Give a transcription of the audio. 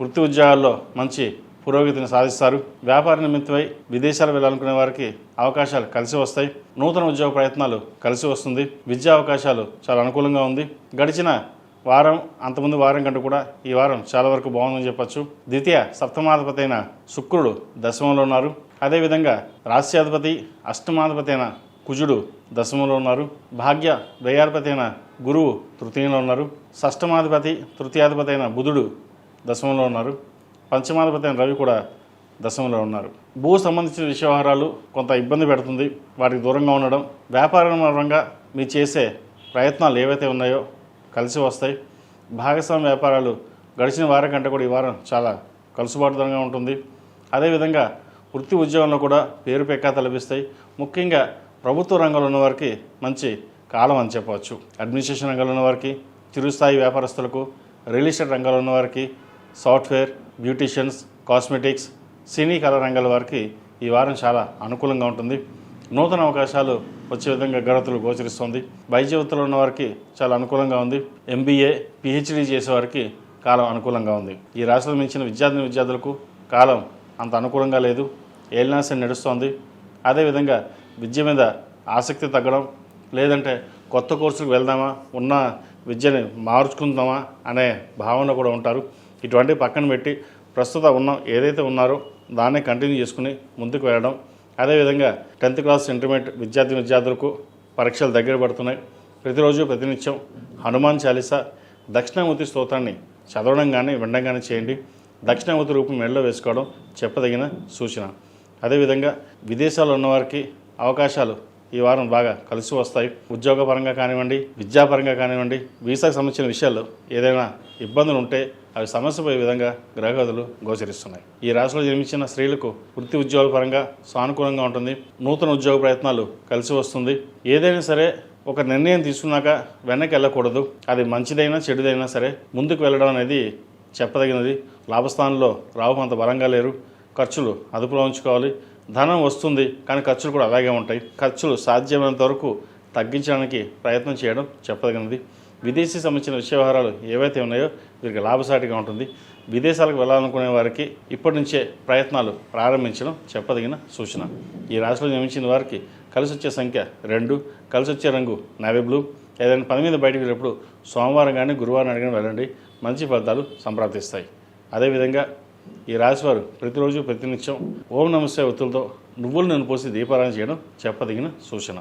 వృత్తి ఉద్యోగాల్లో మంచి పురోగతిని సాధిస్తారు. వ్యాపార నిమిత్తమై విదేశాలు వెళ్ళాలనుకునే వారికి అవకాశాలు కలిసి వస్తాయి. నూతన ఉద్యోగ ప్రయత్నాలు కలిసి వస్తుంది. విద్యా అవకాశాలు చాలా అనుకూలంగా ఉంది. గడిచిన వారం అంతకుముందు వారం కంటే కూడా ఈ వారం చాలా వరకు బాగుందని చెప్పొచ్చు. ద్వితీయ సప్తమాధిపతి అయిన శుక్రుడు దశమంలో ఉన్నారు. అదేవిధంగా రాష్ట్రాధిపతి అష్టమాధిపతి అయిన కుజుడు దశమంలో ఉన్నారు. భాగ్య వ్యయాధిపతి అయిన గురువు తృతీయంలో ఉన్నారు. షష్టమాధిపతి తృతీయాధిపతి అయిన బుధుడు దశమంలో ఉన్నారు. పంచమాధిపతి అయిన రవి కూడా దశమంలో ఉన్నారు. భూ సంబంధించిన విషయవహారాలు కొంత ఇబ్బంది పెడుతుంది. వాటికి దూరంగా ఉండడం వ్యాపారం పరంగా మీరు చేసే ప్రయత్నాలు ఏవైతే ఉన్నాయో కలిసి వస్తాయి. భాగస్వామ్య వ్యాపారాలు గడిచిన వారం కంటే కూడా ఈ వారం చాలా కలుసుబాటుదరంగా ఉంటుంది. అదేవిధంగా వృత్తి ఉద్యోగంలో కూడా పేరు పెక్కాత లభిస్తాయి ముఖ్యంగా ప్రభుత్వ రంగంలో ఉన్న వారికి మంచి కాలం అని చెప్పవచ్చు. అడ్మినిస్ట్రేషన్ రంగంలో ఉన్న వారికి చిరుస్థాయి వ్యాపారస్తులకు రియల్ ఎస్టేట్ రంగంలో ఉన్న వారికి సాఫ్ట్వేర్ బ్యూటీషియన్స్ కాస్మెటిక్స్ సినీ కళా రంగాల వారికి ఈ వారం చాలా అనుకూలంగా ఉంటుంది. నూతన అవకాశాలు వచ్చే విధంగా గడతలు గోచరిస్తుంది. వైద్య ఉన్న వారికి చాలా అనుకూలంగా ఉంది. ఎంబీఏ పిహెచ్డీ చేసే వారికి కాలం అనుకూలంగా ఉంది. ఈ రాశులు మించిన విద్యార్థిని విద్యార్థులకు కాలం అంత అనుకూలంగా లేదు. ఏలినాశని నడుస్తోంది. అదేవిధంగా విద్య మీద ఆసక్తి తగ్గడం లేదంటే కొత్త కోర్సులకు వెళ్దామా ఉన్న విద్యని మార్చుకుందామా అనే భావన కూడా ఉంటారు. ఇటువంటి పక్కన పెట్టి ప్రస్తుత ఉన్న ఏదైతే ఉన్నారో దాన్నే కంటిన్యూ చేసుకుని ముందుకు వెళ్ళడం. అదేవిధంగా టెన్త్ క్లాస్ ఇంటర్మీడియట్ విద్యార్థి విద్యార్థులకు పరీక్షలు దగ్గర పడుతున్నాయి. ప్రతిరోజు ప్రతినిత్యం హనుమాన్ చాలీస దక్షిణామూర్తి స్తోత్రాన్ని చదవడం కానీ వినడం కానీ చేయండి. దక్షిణామూర్తి రూపం మెడలో వేసుకోవడం చెప్పదగిన సూచన. అదేవిధంగా విదేశాల్లో ఉన్నవారికి అవకాశాలు ఈ వారం బాగా కలిసి వస్తాయి. ఉద్యోగపరంగా కానివ్వండి విద్యాపరంగా కానివ్వండి వీసాకు సంబంధించిన విషయాల్లో ఏదైనా ఇబ్బందులు ఉంటే అవి సమస్యపోయే విధంగా గ్రహగతులు గోచరిస్తున్నాయి. ఈ రాశిలో జన్మించిన స్త్రీలకు వృత్తి ఉద్యోగ పరంగా సానుకూలంగా ఉంటుంది. నూతన ఉద్యోగ ప్రయత్నాలు కలిసి వస్తుంది. ఏదైనా సరే ఒక నిర్ణయం తీసుకున్నాక వెనక్కి వెళ్ళకూడదు. అది మంచిదైనా చెడుదైనా సరే ముందుకు వెళ్ళడం అనేది చెప్పదగినది. లాభస్థానంలో రావు అంత బలంగా లేరు. ఖర్చులు అదుపులో ఉంచుకోవాలి. ధనం వస్తుంది కానీ ఖర్చులు కూడా అలాగే ఉంటాయి. ఖర్చులు సాధ్యమైనంత వరకు తగ్గించడానికి ప్రయత్నం చేయడం చెప్పదగినది. విదేశీ సంబంధించిన విషయవహారాలు ఏవైతే ఉన్నాయో వీరికి లాభసాటిగా ఉంటుంది. విదేశాలకు వెళ్ళాలనుకునే వారికి ఇప్పటి నుంచే ప్రయత్నాలు ప్రారంభించడం చెప్పదగిన సూచన. ఈ రాశిలో నియమించిన వారికి కలిసి వచ్చే సంఖ్య రెండు కలిసి వచ్చే రంగు నేవీ బ్లూ. ఏదైనా పని మీద బయటకు వెళ్ళినప్పుడు సోమవారం కానీ గురువారం అడిగిన వెళ్ళండి. మంచి ఫలితాలు సంప్రాప్తిస్తాయి. అదేవిధంగా ఈ రాశివారు ప్రతిరోజు ప్రతినిత్యం ఓం నమస్తే ఒత్తులతో నువ్వులు నన్ను పోసి దీపారాయణ చేయడం చెప్పదగిన సూచన.